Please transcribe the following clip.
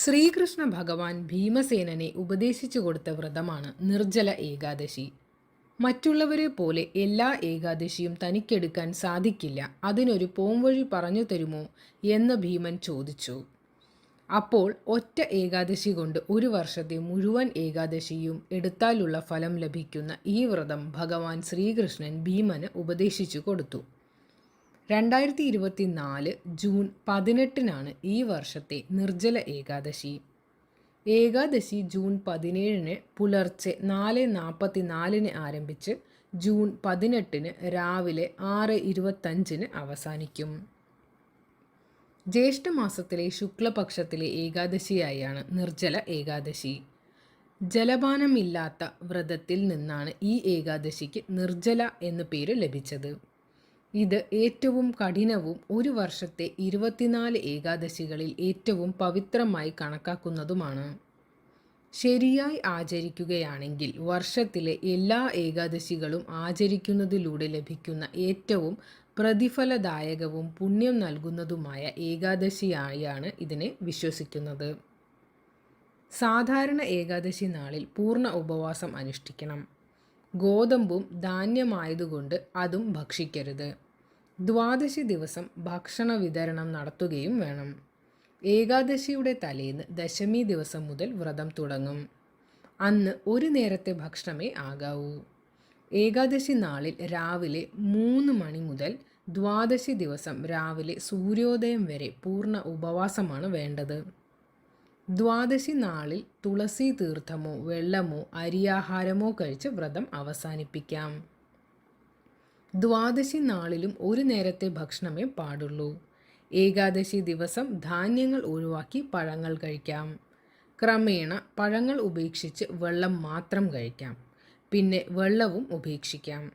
ശ്രീകൃഷ്ണ ഭഗവാൻ ഭീമസേനനെ ഉപദേശിച്ചു കൊടുത്ത വ്രതമാണ് നിർജല ഏകാദശി. മറ്റുള്ളവരെ പോലെ എല്ലാ ഏകാദശിയും തനിക്കെടുക്കാൻ സാധിക്കില്ല. അതിനൊരു പോംവഴി പറഞ്ഞു തരുമോ എന്ന് ഭീമൻ ചോദിച്ചു. അപ്പോൾ ഒറ്റ ഏകാദശി കൊണ്ട് ഒരു വർഷത്തെ മുഴുവൻ ഏകാദശിയും എടുത്താലുള്ള ഫലം ലഭിക്കുന്ന ഈ വ്രതം ഭഗവാൻ ശ്രീകൃഷ്ണൻ ഭീമന് ഉപദേശിച്ചു കൊടുത്തു. രണ്ടായിരത്തി ഇരുപത്തി നാല് ജൂൺ പതിനെട്ടിനാണ് ഈ വർഷത്തെ നിർജല ഏകാദശി. ഏകാദശി ജൂൺ പതിനേഴിന് പുലർച്ചെ നാല് നാൽപ്പത്തി നാലിന് ആരംഭിച്ച് ജൂൺ പതിനെട്ടിന് രാവിലെ ആറ് ഇരുപത്തഞ്ചിന് അവസാനിക്കും. ജ്യേഷ്ഠമാസത്തിലെ ശുക്ലപക്ഷത്തിലെ ഏകാദശിയായാണ് നിർജല ഏകാദശി. ജലപാനമില്ലാത്ത വ്രതത്തിൽ നിന്നാണ് ഈ ഏകാദശിക്ക് നിർജല എന്നു പേര് ലഭിച്ചത്. ഇത് ഏറ്റവും കഠിനവും ഒരു വർഷത്തെ ഇരുപത്തിനാല് ഏകാദശികളിൽ ഏറ്റവും പവിത്രമായി കണക്കാക്കുന്നതുമാണ്. ശരിയായി ആചരിക്കുകയാണെങ്കിൽ വർഷത്തിലെ എല്ലാ ഏകാദശികളും ആചരിക്കുന്നതിലൂടെ ലഭിക്കുന്ന ഏറ്റവും പ്രതിഫലദായകവും പുണ്യം നൽകുന്നതുമായ ഏകാദശിയായാണ് ഇതിനെ വിശ്വസിക്കുന്നത്. സാധാരണ ഏകാദശി നാളിൽ പൂർണ ഉപവാസം അനുഷ്ഠിക്കണം. ഗോതമ്പും ധാന്യമായതുകൊണ്ട് അതും ഭക്ഷിക്കരുത്. ദ്വാദശി ദിവസം ഭക്ഷണ വിതരണം നടത്തുകയും വേണം. ഏകാദശിയുടെ തലേന്ന് ദശമി ദിവസം മുതൽ വ്രതം തുടങ്ങും. അന്ന് ഒരു നേരത്തെ ഭക്ഷണമേ ആകാവൂ. ഏകാദശി നാളിൽ രാവിലെ മൂന്ന് മണി മുതൽ ദ്വാദശി ദിവസം രാവിലെ സൂര്യോദയം വരെ പൂർണ ഉപവാസമാണ് വേണ്ടത്. ദ്വാദശി നാളിൽ തുളസി തീർത്ഥമോ വെള്ളമോ അരിയാഹാരമോ കഴിച്ച് വ്രതം അവസാനിപ്പിക്കാം. ദ്വാദശി നാളിലും ഒരു നേരത്തെ ഭക്ഷണമേ പാടുള്ളൂ. ഏകാദശി ദിവസം ധാന്യങ്ങൾ ഒഴിവാക്കി പഴങ്ങൾ കഴിക്കാം. ക്രമേണ പഴങ്ങൾ ഉപേക്ഷിച്ച് വെള്ളം മാത്രം കഴിക്കാം. പിന്നെ വെള്ളവും ഉപേക്ഷിക്കാം.